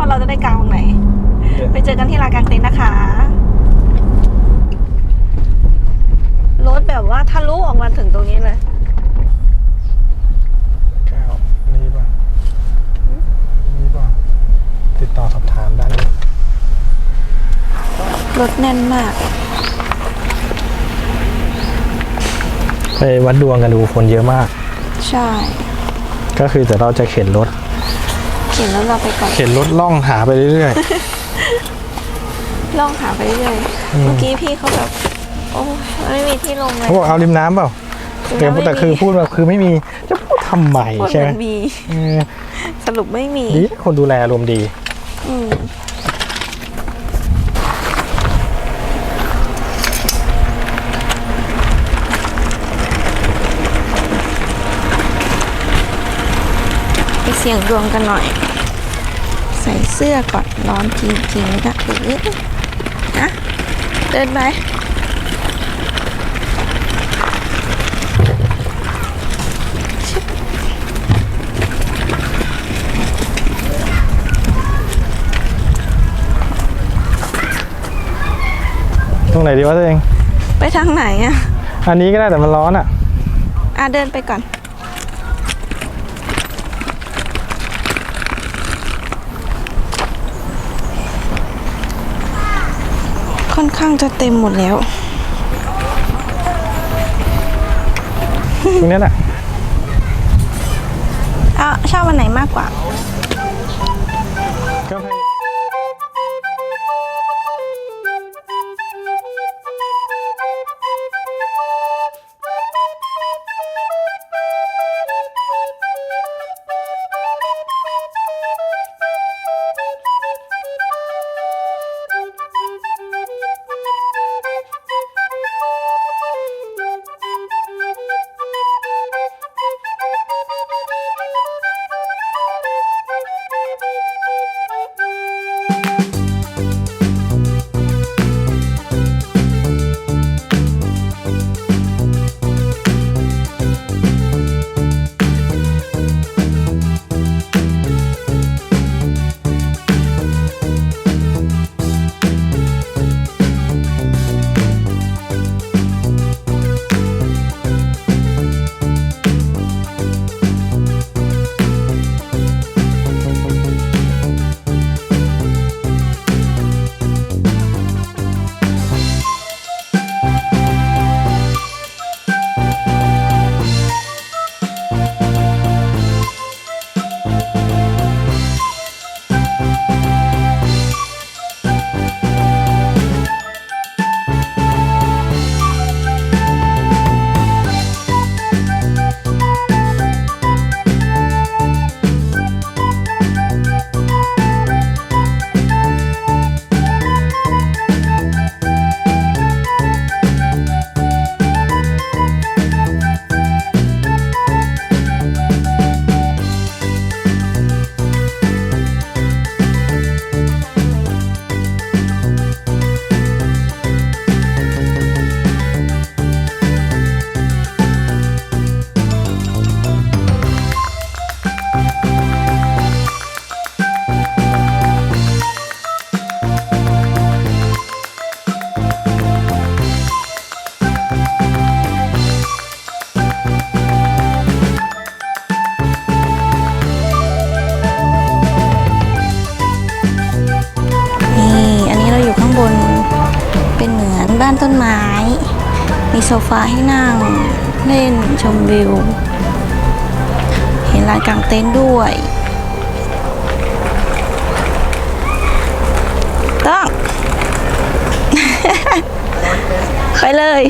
วกันเนาะว่าเราจะได้กางตรงไหน ไปเจอกันที่ลานกลางเต็นท์นะคะ รถแบบว่าทะลุออกมาถึงตรงนี้เลยแก้วนี่ป่ะนี่ป่ะติดต่อสอบถามได้เลยรถแน่นมาก ไปวัดดวงกันดูคนเยอะมาก ใช่ ก็คือแต่เราจะเข็นรถ เห็นแล้วเราไปก่อน เข็นรถล่องหาไปเรื่อยล่องหาไปเรื่อยอืมเมื่อกี้พี่เขาแบบโอ้ยไม่มีที่ลงๆเลยเขาบอกเอาริมน้ำเปล่าแต่แต่คือพูดแบบคือไม่มีจะพูดทำไมพูดใช่เหไหมมือนมี เออสรุปไม่มีดีคนดูแลอารมณ์ดี อืม เสี่ยงดวงกันหน่อย ใส่เสื้อก่อนร้อนจริงๆนะเออนะเดินไปตรงไหนดีวะตัวเอง ไปทางไหนอะอันนี้ก็ได้แต่มันร้อนอะ อะเดินไปก่อน ค่อนข้างจะเต็มหมดแล้ว ตรงนี้แหละเอาชอบวันไหนมากกว่า โซฟาให้นั่งเล่นชมวิว เห็นลานกลางเต็นท์ด้วยต้อง ไปเลย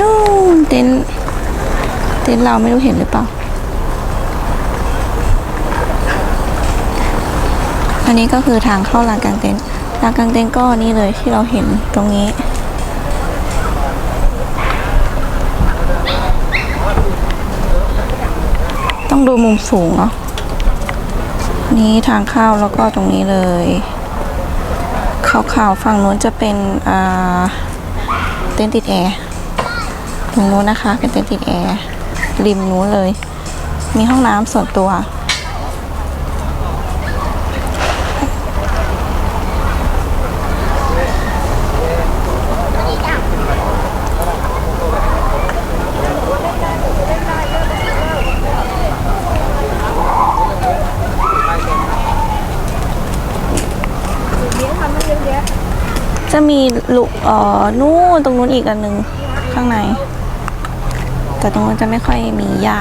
นู่นเต็นท์เต็นท์เราไม่รู้เห็นหรือเปล่า นนี้ก็คือทางเข้าลานกลางเต็นท์ลานกลางเต็นท์ก็นี่เลยที่เราเห็นตรงนี้ ต้องดูมุมสูงเนาะนี่ทางเข้าแล้วก็ตรงนี้เลยขาวๆฝั่งนู้นจะเป็นเต็นท์ติดแอร์ตรงนู้นนะคะเป็นเต็นท์ติดแอร์ริมนู้นเลย มีห้องน้ำส่วนตัว จะมีลุเอ่อนู่นตรงนู้นอีกอันหนึ่งข้างใน แต่ตรงนู้นจะไม่ค่อยมีหญ้า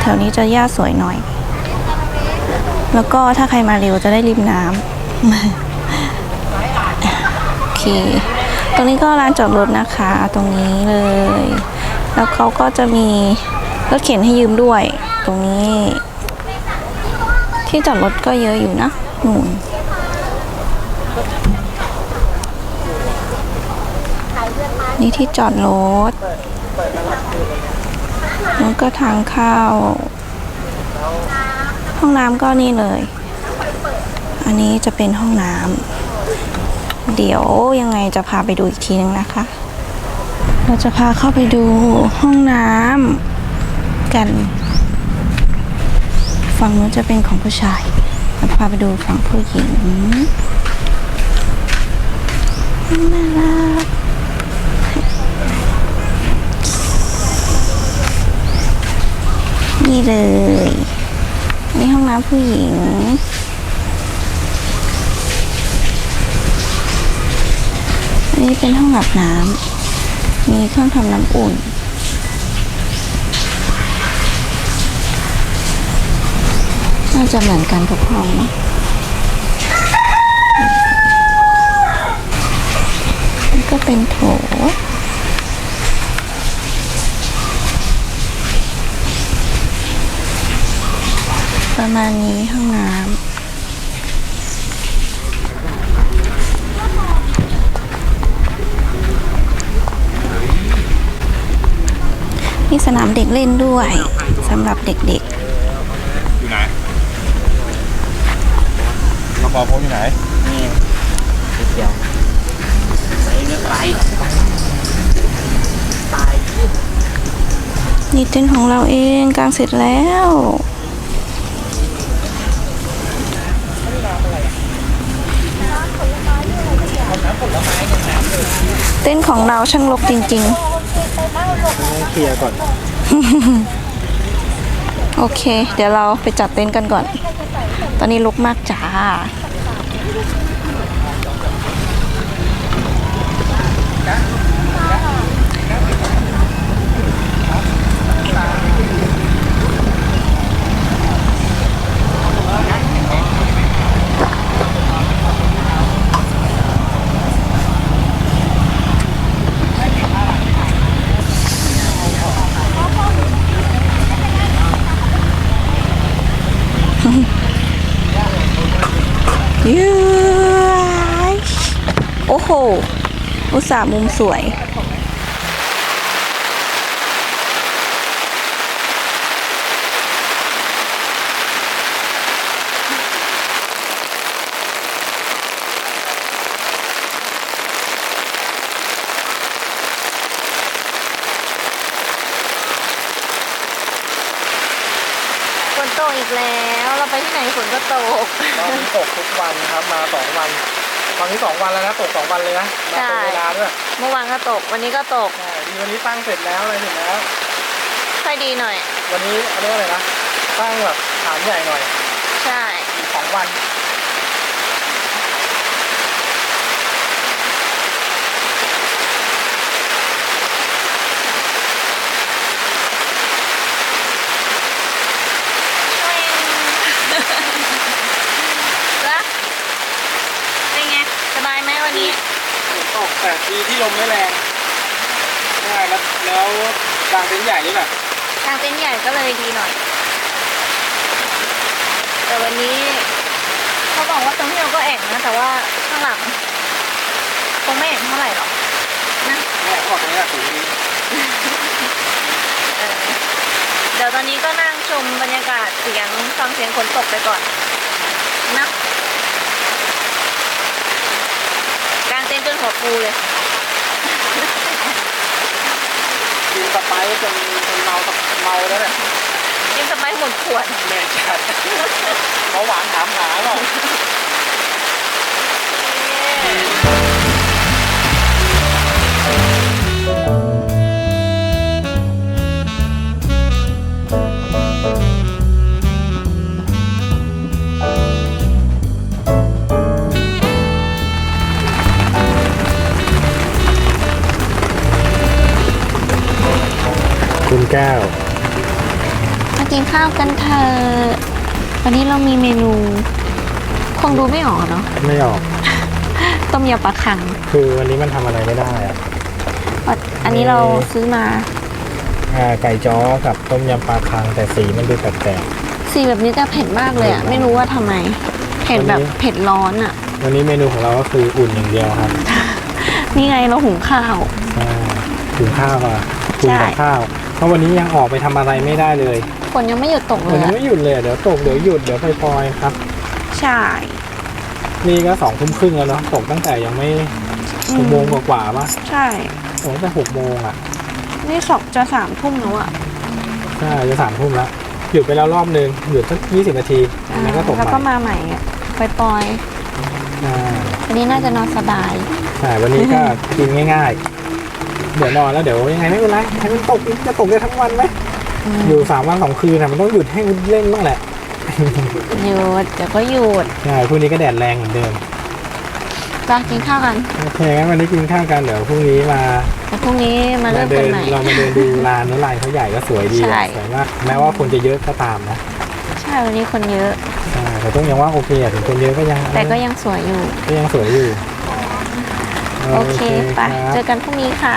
แถวนี้จะหญ้าสวยหน่อย แล้วก็ถ้าใครมาเร็วจะได้ริมน้ำโอเค ตรงนี้ก็ลานจอดรถนะคะ ตรงนี้เลย แล้วเขาก็จะมีรถเข็นให้ยืมด้วย ตรงนี้ ที่จอดรถก็เยอะอยู่นะนู่น นี่ที่จอดรถแล้วก็ทางเข้า ห้องน้ำก็นี่เลย อันนี้จะเป็นห้องน้ำ เดี๋ยวยังไงจะพาไปดูอีกทีนึงนะคะ เราจะพาเข้าไปดูห้องน้ำกัน ฝั่งนู้นจะเป็นของผู้ชายเราพาไปดูฝั่งผู้หญิง น่ารักนี่เลยนี่ห้องน้ำผู้หญิงอันนี้เป็นห้องอาบน้ำมีเครื่องทำน้ำอุ่นน่าจะเหมือนกันทุกห้องนะ ก็เป็นโถ ประมาณนี้ห้องน้ำมีสนามเด็กเล่นด้วยสำหรับเด็กอยู่ไหนกระเป๋าผมอยู่ไหน นี่นิดเดียว ไปเนื้อไป ตายๆนี่เต็นท์ของเราเองกางเสร็จแล้วเต้นท์ของเราช่างลกจริงเคลียร์ก่อน ๆ โอเค เดี๋ยวเราไปจัดเต็นท์กันก่อน ตอนนี้ลกมากจ้า ยู โห อุตส่าห์มุมสวย ฝนตกอีกแล้ว เราไปที่ไหนฝนก็ตก ตอนนี้ตกทุกวันนะครับ มาสองวัน ตอนนี้สองวันแล้วนะตกสองวันเลยนะมาตรงเวลาด้วยเมื่อวานก็ตกวันนี้ก็ตกใช่ดีวันนี้ตั้งเสร็จแล้วอะไรเสร็จแล้ว ค่อยดีหน่อย วันนี้เรียกว่าอะไรนะตั้งแบบฐานใหญ่หน่อย ใช่อีกสองวัน แล้วเป็นไง สบายไหมวันนี้ ฝนตกแต่ดีที่ล มไม่แรงใช่แล้วแล้วกลางเต็นท์ใหญ่นี่แหละทางเต็นท์ใหญ่ก็เลยดีหน่อย แต่วันนี้เขาบอกว่าตรงที่เราก็แอ่งนะ แต่ว่าข้างหลังคงไม่แอ่งเท่าไหร่หรอกนะเนี่ยเขาบอกตรงนี้แหละสูงดีเออเดี๋ยวตอนนี้ก็นั่งชมบรรยากาศเสียงฟังเสียงฝนตกไปก่อนนะกลางเต็นท์จนหัวปูเลย กิน สไปซ์จนจนเมาเมาแล้วเนี่ยกินสไปซ์หมดขวดแม่จัดเบาหวานถามหาหรอกากินข้าวกันเถอะวันนี้เรามีเมนู คงดูไม่ออกเนาะไม่ออก ต้มยำปลาคัง คือวันนี้มันทำอะไรไม่ได้อะอันนี้เราซื้อมาอ่าไก่จ้อกับต้มยำปลาคังแต่สีมันดูแปลกสีแบบนี้จะเผ็ดมากเลยอะไม่รู้ว่าทำไม เผ็ดแบบเผ็ดร้อนอะๆวันนี้เมนูของเราก็คืออุ่นอย่างเดียวครับนี่ไงเราหุงข้าว อ่าหุงข้าวอะหุงกับใช่ ข้าว เพราะวันนี้ยังออกไปทำอะไรไม่ได้เลยฝนยังไม่หยุดตกเลมันยยังอะไม่หยุดเลยเดี๋ยวตกเดี๋ยวหยุดเดี๋ยวพลอยๆครับ ใช่ นี่ก็สองทุ่มครึ่งแล้วเนาะตกตั้งแต่ยังไม่อืหกโมงกว่าๆป่ะใช่ ตกตั้งแต่หกโมงอะนี่สองจะสามทุ่มแล้วอะใช่จะสามทุ่มแล้วหยุดไปแล้วรอบนึงหยุดสักยี่สิบนาทีแล้วก็ตกแล้วใหก็ม่มาใหม่อะปล่อยอ่าๆวันนี้น่าจะนอนสบาย ใช่วันนี้ก็กินง่ายๆ เดี๋ยวนอนแล้วเดี๋ยวยังไงไม่เป็นไรให้มันตกจะตกได้ทั้งวันไหมอืมอยู่สามวันสองคืนน่ะมันต้องหยุดให้เล่นบ้างแหละหยุดเดี๋ยวก็หยุดใช่พรุ่งนี้ก็แดดแรงเหมือนเดิมไปกินข้าวกันโอเคงั้นวันนี้กินข้าวกันเดี๋ยวพรุ่งนี้มาแต่พรุ่งนี้มาเริ่มเดิกันนใหม่เรามาเดินดูลานนู้นลานเขาใหญ่ก็สวยดีใช่อะสวยมากแม้ว่าคนจะเยอะก็ตามนะใช่วันนี้คนเยอะใช่แต่ต้องยังว่าโอเคอะถึงคนเยอะก็ยัง แต่ก็ยังสวยอยู่ก็ยังสวยอยู่โอเคไปครับเจอกันพรุ่งนี้ค่ะ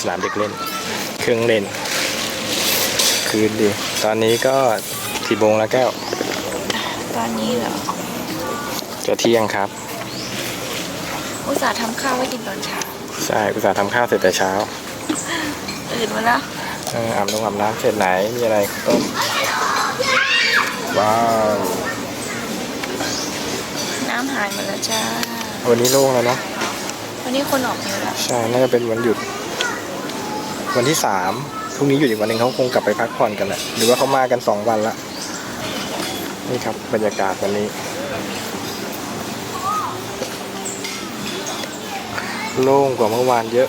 สนามเด็กเล่น เครื่องเล่น คืนดี ตอนนี้ก็ทีโมงแล้วแก้ว ตอนนี้เหรอ จะเที่ยงครับ อุตส่าห์ทำข้าวไว้กินตอนเช้า ใช่อุตส่าห์ทำข้าวเสร็จแต่เช้า ตื่นมาแล้วเอออาบน้ำอาบน้ำเสร็จไหน มีอะไรข้าวต้มว้าว น้ำหายหมดแล้วจ้า วันนี้โล่งแล้วเนาะวันนี้คนออกเยอะแล้วใช่ น่าจะเป็นวันหยุด วันที่สามพรุ่งนี้หยุดอีกวันหนึ่งเขาคงกลับไปพักผ่อนกันแหละหรือว่าเขามากันสองวันละนี่ครับบรรยากาศวันนี้ โล่งกว่าเมื่อวานเยอะ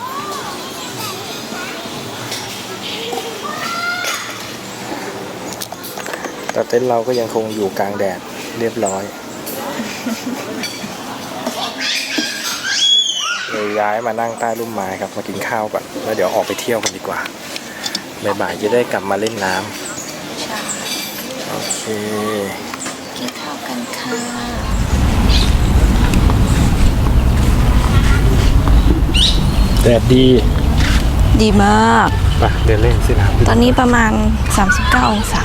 แต่เต็นท์เราก็ยังคงอยู่กลางแดดเรียบร้อย เล ยย้ายมานั่งใต้ร่มไม้ครับมากินข้าวก่อนแล้วเดี๋ยวออกไปเที่ยวกันดีกว่าบ่ายๆจะได้กลับมาเล่นน้ำใช่โอเคกินข้าวกันค่ะแดดดี ดีมากไปเดินเล่นสินะตอนนี้ประมาณ 39 องศา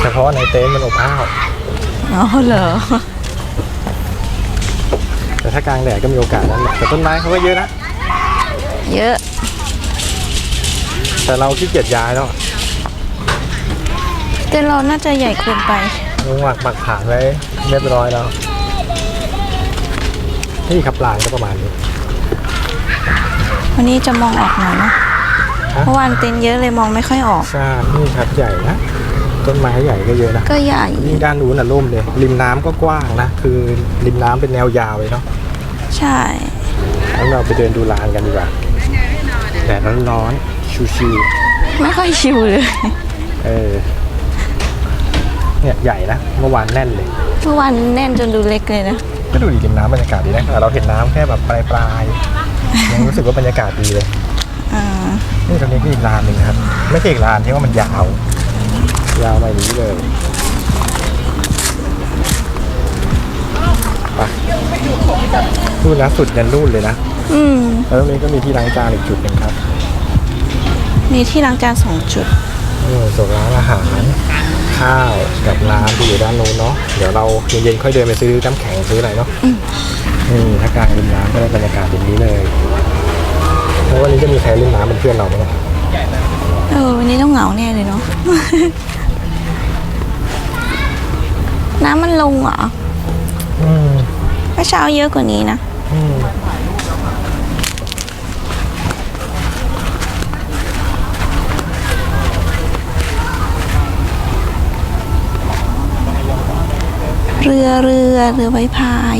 เฉพาะในเต็นท์มันอบอ้าวอ๋อเหรอ แต่ถ้ากลางแดดก็มีโอกาสนั้นแหละแต่ต้นไม้เขาก็เยอะนะ เยอะ แต่เราขี้เกียจย้ายแล้วแต่เราน่าจะใหญ่เกินไป ลงหมักหมักผ่านไว้เรียบร้อยแล้ว นี่ครับลานก็ประมาณนี้ วันนี้จะมองออกหน่อยเนอะฮะ เมื่อวานเต็นท์เยอะเลยมองไม่ค่อยออก ใช่นี่ครับใหญ่นะ ต้นไม้ใหญ่ก็เยอะนะก็ใหญ่นี่ด้านนู้นน่ะร่มเลย ริมน้ำก็กว้างนะ คือริมน้ำเป็นแนวยาวเลยเนาะใช่งั้นเราไปเดินดูลานกันดีกว่าแดดร้อนๆชิวไม่ค่อยชิวเลยๆเออเนี่ยใหญ่นะเมื่อวานแน่นเลยเมื่อวานแน่นจนดูเล็กเลยนะก็ดูดิริมน้ำบรรยากาศดีนะแต่เราเห็นน้ำแค่แบบปลายปลายๆยังรู้สึกว่าบรรยากาศดีเลยอ่านี่ตรงนี้ก็อีกลานหนึ่งครับ ไม่ใช่อีกลานที่ว่ามันยาว ยาวมาอย่างนี้เลยไปนู่นนะสุดยันนู่นเลยนะอืม แล้วตรงนี้ก็มีที่ล้างจานอีกจุดหนึ่งครับมีที่ล้างจานสองจุดนี่ส่วนร้านอาหาร ข้าวกับน้ำที่อยู่ด้านนู้นเนาะเดี๋ยวเราเย็นๆค่อยเดินไปซื้อน้ำแข็งซื้ออะไรเนาะนี่ถ้ากลางริมน้ำก็ได้บรรยากาศอย่างนี้เลยแล้ววันนี้จะมีใครเล่นน้ำเป็นเพื่อนเราไหมเนี่ยเออวันนี้ต้องเหงาแน่เลยเนาะ น้ำมันลงเหรออืมเมื่อเช้าเยอะกว่านี้นะ อืมเรือเรือเรือใบพาย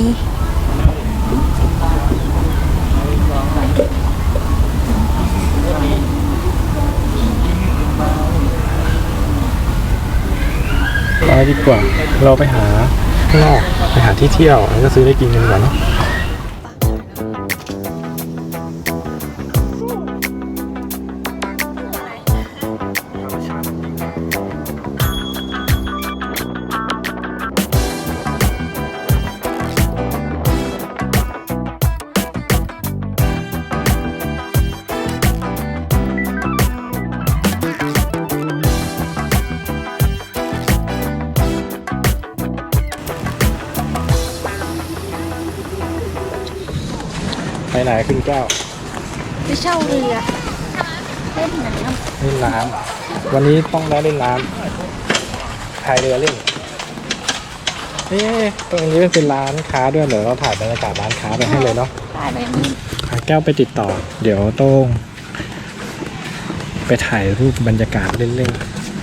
ดีกว่า เราไปหาข้างนอกไปหาที่เที่ยวแล้วก็ซื้อได้กินกันกว่าเนาะ ไปไหนขึ้นแก้วไปเช่าเรือเล่นน้เล่นน้ำวันนี้ต้องได้เล่นน้ำพายเรือเล่นนี่ตรงนี้เป็นร้านค้าด้วยเดี๋ยวเราถ่ายบรรยากาศร้านค้าไปให้เลยเนาะำตายไปนี่พาแก้วไปติดต่อ เดี๋ยวโต้งไปถ่ายรูปบรรยากาศเล่น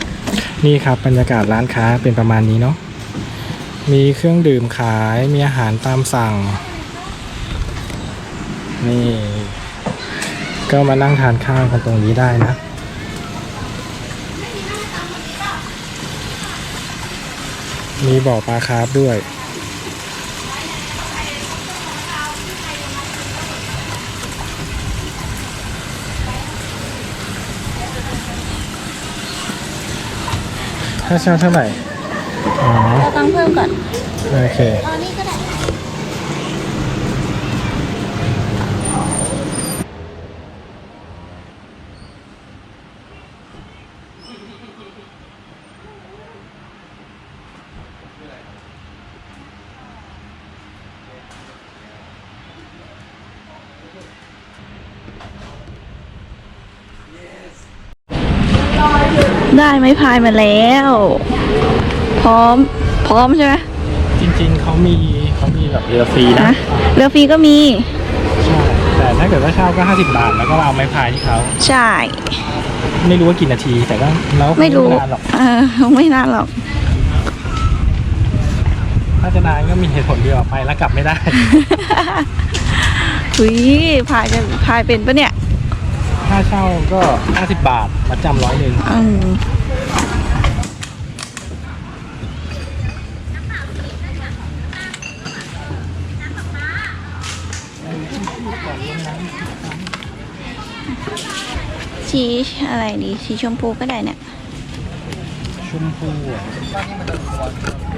ๆนี่ครับบรรยากาศร้านค้าเป็นประมาณนี้เนาะมีเครื่องดื่มขายมีอาหารตามสั่ง นี่ ก็มานั่งทานข้าวกันตรงนี้ได้นะ มีบ่อปลาคาร์ฟด้วย ถ้าเช่าเท่าไหร่ อ๋อ เราตั้งเพิ่มก่อน โอเค ตอนนี้ก็ ได้ได้ไม้พายมาแล้ว พร้อม พร้อมใช่ไหมจริงๆเขามีเขามีแบบเรือฟรีนะนะเรือฟรีก็มี ใช่แต่ถ้าเกิดว่าเช่าก็ 50 บาท แล้วก็เอาไม้พายที่เขาใช่ ไม่รู้ว่ากี่นาที แต่ก็เราก็ไม่รู้ นานหรอกเออ ไม่นานหรอก ถ้าจะนานก็มีเหตุผลเดียวไปแล้วกลับไม่ได้หุยพายกันพายเป็นปะเนี่ยค่าเช่าก็ 50 บาทมาจำร้อยหนึ่งอืม ชีอะไรดีชีชมพูก็ได้เนี่ยชมพู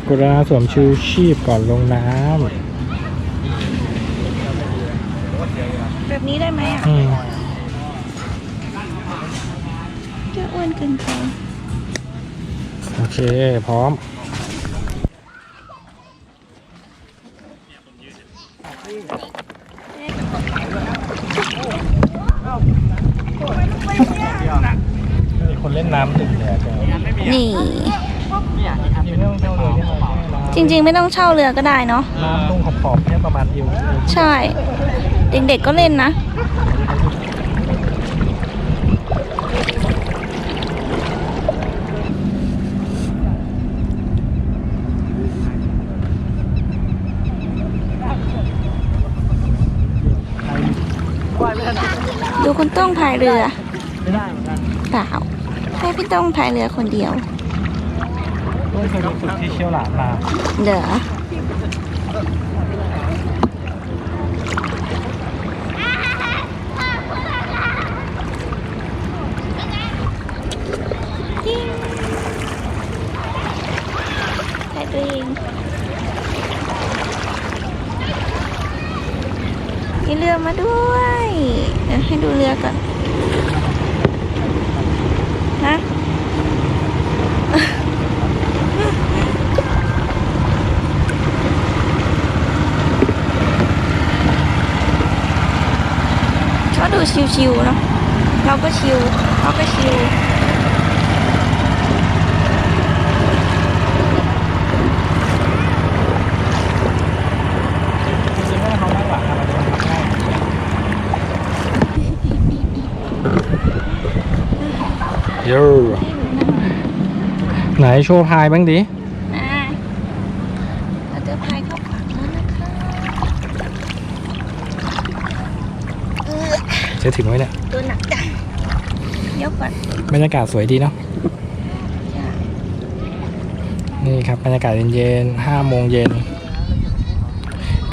กรุณาสวมชูชีพก่อนลงน้แบบนี้ได้ไหมอะำอืมจะอ้วนเกินไปโอเค พร้อม เล่นน้ำตึงเลยอะเจ้านี่ไม่ต้องเช่าเรือที่มาแค่น้ำจริง ๆ ไม่ต้องเช่าเรือก็ได้เนาะ น้ำตรงขอบๆแค่ประมาณเอวเอวใช่ เด็กๆก็เล่นนะ ดูคุณต้องพายเรือไม่ได้เหมือนกัน เปล่า ให้พี่ต้องพายเรือคนเดียวต้องเคยไปฝึกที่เชี่ยวหลานมาเดี๋ยวจิ้งถ่ายตัวเองมีเรือมาด้วย เดี๋ยวให้ดูเรือก่อน ฮะก็ดูชิวๆเนาะเราก็ชิวเขาก็ชิว จริงๆถ้าเขานั่งหลังอะมันจะง่าย เยอะไหนโชว์พายบ้างดิอ่าเราจะพายเข้าฝั่งแล้วนะคะจะถึงไหมเนี่ย ตัวหนักจังยกก่อนบรรยากาศสวยดีเนาะจ้ะนี่ครับบรรยากาศเย็นๆห้าโมงเย็น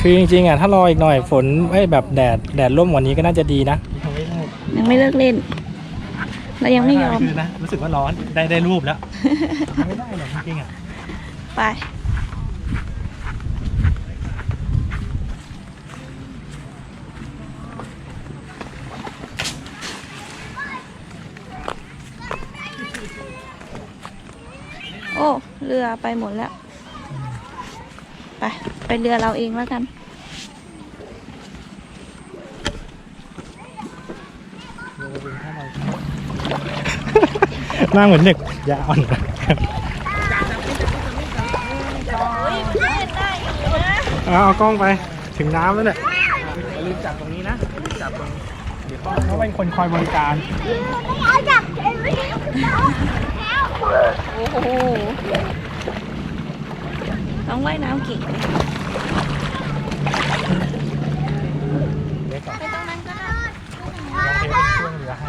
คือจริงๆอะถ้ารออีกหน่อยฝนเอ้ยแบบแดดแดดร่มกวันนี้ก็น่าจะดีนะยังไม่เลิกเล่น เรายังไม่ยอม คือนะรู้สึกว่าร้อนได้ได้รูปแล้วไม่ได้หรอกจริงๆอะไป โอ้ เรือไปหมดแล้ว ไป ไปเรือเราเองแล้วกัน หน้าเหมือนเด็กยาอ่อนเอาเอากล้องไปถึงน้ำแล้วเนี่ยอย่าลืมจับตรงนี้นะลืมจับตรงเดี๋ยวเขาเขาเป็นคนคอยบริการโอ้โหน้องว่ายน้ำเก่งเลยเดี๋ยวก่อนไปตรงนั้นก็ได้ ลองเทเป็นช่วงเรือให้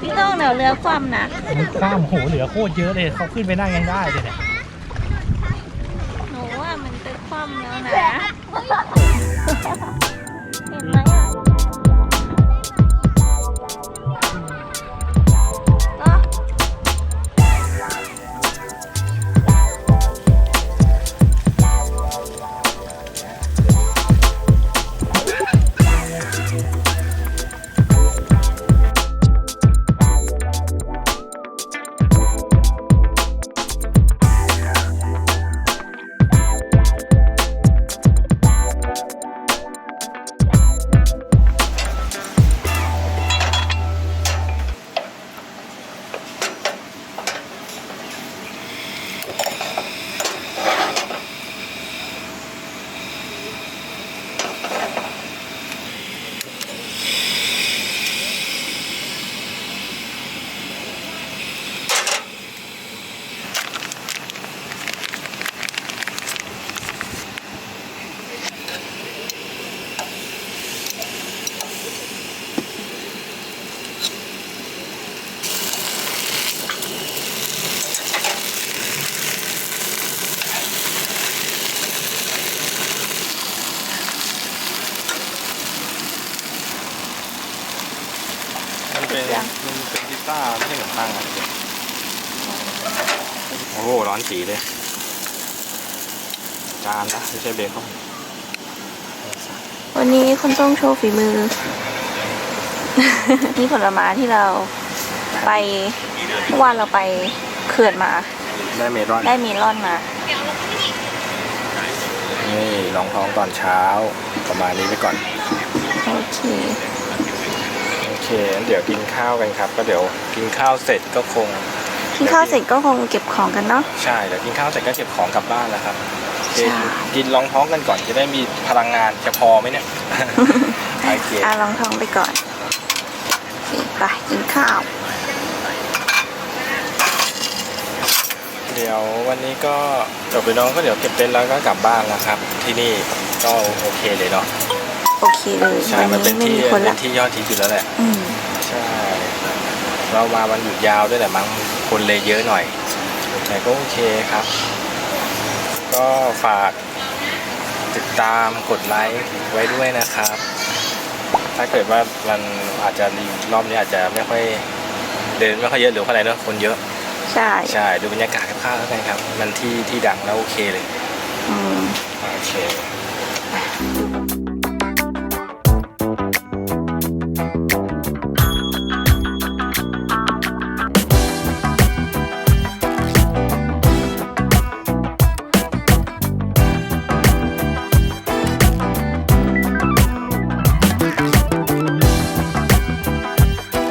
พี่โต้องเดี๋ยวเรือคว่ำนะมันคว้ามโหเหลือโคตรเยอะเลยเขาขึ้นไปนั่งยังได้เลยเนี่ยหนูว่ามันจะคว่ำแล้วนะ ตั้งอะโอ้โหร้อนจีเลย จานนะไม่ใช่เบคอนวันนี้คุณต้องโชว์ฝีมือ นี่ผลไม้ที่เราไปเมื่อวานเราไปเขื่อนมา ได้เมลอนได้เมลอนมา นี่รองท้องตอนเช้าประมาณนี้ไปก่อน โอเคโอ เคงั้นเดี๋ยวกินข้าวกันครับ ก็เดี๋ยวกินข้าวเสร็จก็คงกินข้าวเสร็จก็คงเก็บของกันเนาะ ใช่เดี๋ยวกินข้าวเสร็จก็เก็บของกลับบ้านแล้วครับโอเคใช่ กินรองท้องกันก่อนจะได้มีพลังงานจะพอไหมเนี่ย โอเคอะลองท้องไปก่อนโอเคไปกินข้าว เดี๋ยววันนี้ก็จบไปน้องก็เดี๋ยวเก็บเต็นท์แล้วก็กลับบ้านแล้วครับ ที่นี่ก็โอเคเลยเนาะ โอเคเลยใช่วัมันนเป็นนี้ไม่ที่มีคนเป็ละนที่ยอดทิศอยู่แล้วแหละอืมใช่เรามาวันหยุดยาวด้วยแหละมั้งคนเลยเยอะหน่อยแต่ก็โอเคครับ ก็ฝากติดตามกดไลค์ไว้ด้วยนะครับ ถ้าเกิดว่ามันอาจจะรีรอบนี้อาจจะไม่ค่อยเดินไม่ค่อยเยอะหรือว่าอะไรเนอะคนเยอะ ใช่ใช่ดูบรรยากาศคร่าวๆแล้วกันครับ มันที่ที่ดังแล้วโอเคเลย อืมโอเค